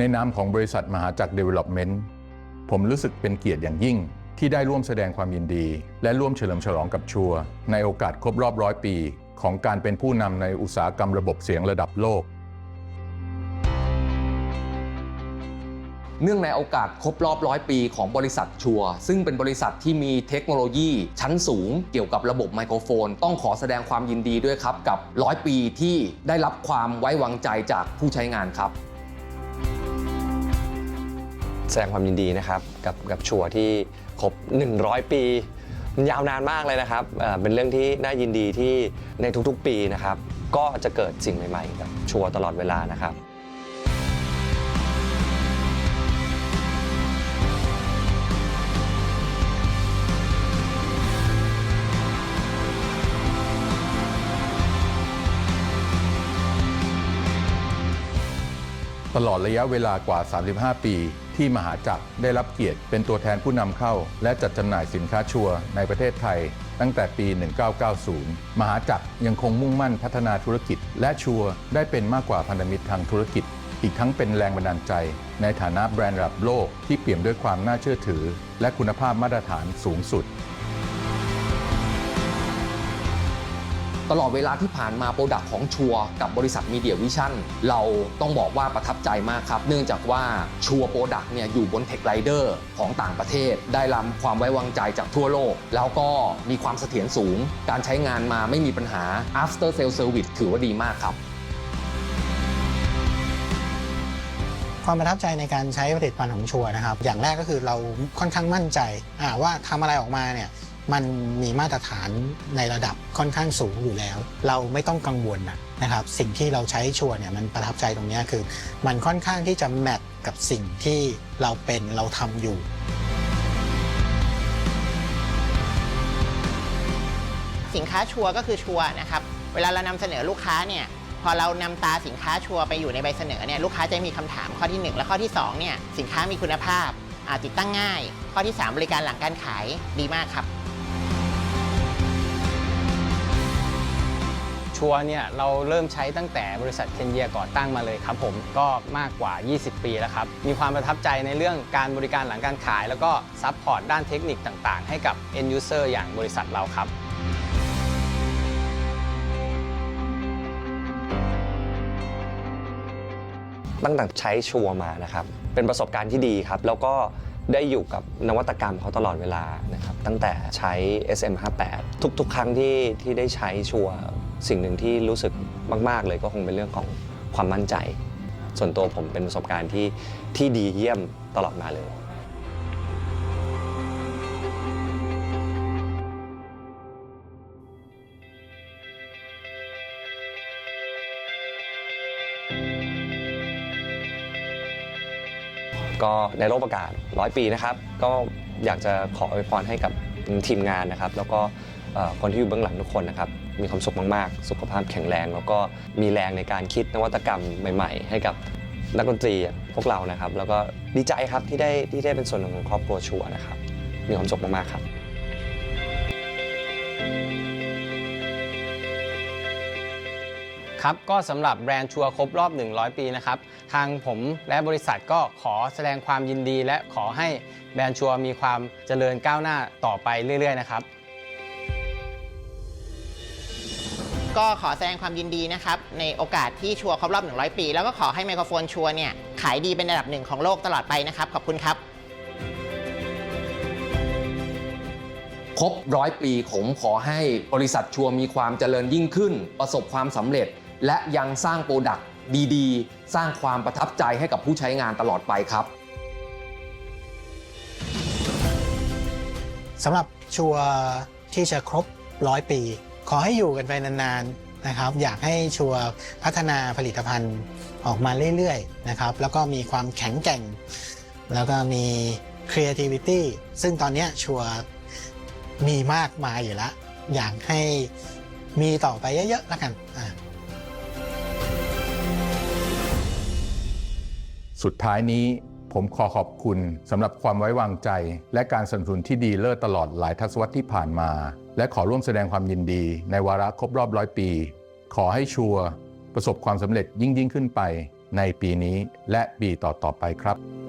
ในนามของบริษัทมหาจักร Development ผมรู้สึกเป็นเกียรติอย่างยิ่งที่ได้ร่วมแสดงความยินดี และร่วมเฉลิมฉลองกับชัวในโอกาสครบรอบร้อยปี ของการเป็นผู้นำในอุตสาหกรรมระบบเสียงระดับโลก เนื่องในโอกาสครบรอบร้อยปีของบริษัทชัวซึ่งเป็นบริษัทที่มีเทคโนโลยีชั้นสูงเกี่ยวกับระบบไมโครโฟน ต้องขอแสดงความยินดีด้วยครับกับร้อยปีที่ได้รับความไว้วางใจจากผู้ใช้งานครับ แสดงความยินดีนะครับกับกับชัวร์ที่ครบ 100 ปีมันยาวนานมากเลยนะครับเป็นเรื่องที่น่ายินดีที่ในทุกๆ ปีนะครับ ก็จะเกิดสิ่งใหม่ๆกับชัวร์ตลอดเวลานะครับตลอดระยะเวลากว่า 35 ปี ที่มหาจักรได้รับเกียรติเป็นตัวแทนผู้นำเข้า และจัดจำหน่ายสินค้าชัวร์ในประเทศไทย ตั้งแต่ปี 1990 มหาจักรยังคงมุ่งมั่นพัฒนาธุรกิจ และชัวร์ได้เป็นมากกว่าพันธมิตรทางธุรกิจ อีกทั้งเป็นแรงบันดาลใจ ในฐานะแบรนด์ระดับโลกที่เปี่ยมด้วยความน่าเชื่อถือ และคุณภาพมาตรฐานสูงสุด ตลอดเวลาที่ผ่านมาโปรดักต์ของชัวกับบริษัทมีเดียวิชั่นเราต้องบอกว่าประทับใจมากครับ เนื่องจากว่าชัวโปรดักต์เนี่ยอยู่บนเทคไ i เดอร์ของต่างประเทศ ได้รับความไว้วางใจจากทั่วโลก แล้วก็มีความเสถียรสูง การใช้งานมาไม่มีปัญหา after sale service ถือว่าดีมากครับความประทับใจในการใช้ผลิตภัณฑ์ของชัวนะครับ อย่างแรกก็คือเราค่อนข้างมั่นใจอ่าว่าทำอะไรออกมาเนี่ย มันมีมาตรฐานในระดับค่อนข้างสูงอยู่แล้ว เราไม่ต้องกังวลนะนะครับ สิ่งที่เราใช้ชัวร์เนี่ยมันประทับใจตรงนี้คือ มันค่อนข้างที่จะแมทกับสิ่งที่เราเป็นเราทำอยู่สินค้าชัวร์ก็คือชัวร์นะครับ เวลาเรานำเสนอลูกค้าเนี่ย พอเรานำตาสินค้าชัวร์ไปอยู่ในใบเสนอเนี่ย ลูกค้าจะมีคำถามข้อที่ 1 และข้อที่2เนี่ย สินค้ามีคุณภาพ อาติดตั้งง่าย ข้อที่ 3 บริการหลังการขายดีมากครับ ชัวเนี่ยเราเริ่มใช้ตั้งแต่บริษัทเคนเยียก่อตั้งมาเลยครับผมก็มากกว่า 20 ปีแล้วครับมีความประทับใจในเรื่องการบริการหลังการขาย แล้วก็ซัพพอร์ตด้านเทคนิคต่างๆ ให้กับ end user อย่างบริษัทเราครับตั้งแต่ใช้ชัวมานะครับ เป็นประสบการณ์ที่ดีครับ แล้วก็ได้อยู่กับนวัตกรรมเขาตลอดเวลานะครับ ตั้งแต่ใช้ SM58 ทุกๆ ครั้งที่ที่ได้ใช้ชัว สิ่งหนึ่งที่รู้สึกมาก ๆ เลยก็คงเป็นเรื่องของความมั่นใจ ส่วนตัวผมเป็นประสบการณ์ที่ที่ดีเยี่ยมตลอดมาเลยก็ในโลกประกาศร้อยปีนะครับ ก็อยากจะขออวยพรให้กับทีมงานนะครับ แล้วก็คนที่อยู่เบื้องหลังทุกคนนะครับ มีความสุขมากๆ สุขภาพแข็งแรง แล้วก็มีแรงในการคิดนวัตกรรมใหม่ๆ ให้กับนักดนตรีพวกเรานะครับ แล้วก็ดีใจครับที่ได้ที่ได้เป็นส่วนหนึ่งของครอบครัวชัวนะครับ มีความสุขมากๆครับครับ ก็สำหรับแบรนด์ชัวร์ครบรอบ 100 ปีนะครับ ทางผมและบริษัทก็ขอแสดงความยินดี และขอให้แบรนด์ชัวร์มีความเจริญก้าวหน้าต่อไปเรื่อย ๆ นะครับ ก็ขอแสดงความยินดีนะครับ ในโอกาสที่ชัวร์ครบรอบ 100 ปี แล้วก็ขอให้ไมโครโฟนชัวร์เนี่ย ขายดีเป็นอันดับหนึ่งของโลกตลอดไปนะครับ ขอบคุณครับ ครบร้อยปีผมขอให้บริษัทชัวร์มีความเจริญยิ่งขึ้น ประสบความสำเร็จ และยังสร้างโปรดักต์ดีๆ สร้างความประทับใจให้กับผู้ใช้งานตลอดไปครับ สำหรับชัวร์ที่จะครบร้อยปี ขอให้อยู่กันไปนานๆนะครับ อยากให้ชัวร์พัฒนาผลิตภัณฑ์ออกมาเรื่อยๆนะครับ แล้วก็มีความแข็งแกร่ง แล้วก็มี creativity ซึ่งตอนนี้ชัวร์มีมากมายอยู่แล้ว อยากให้มีต่อไปเยอะๆแล้วกันอ่าสุดท้ายนี้ ผมขอขอบคุณสำหรับความไว้วางใจ และการสนับสนุนที่ดีเลิศตลอดหลายทศวรรษที่ผ่านมา และขอร่วมแสดงความยินดี ในวาระครบรอบร้อยปี ขอให้ชัวร์ประสบความสำเร็จยิ่งยิ่งขึ้นไป ในปีนี้และปีต่อๆไปครับ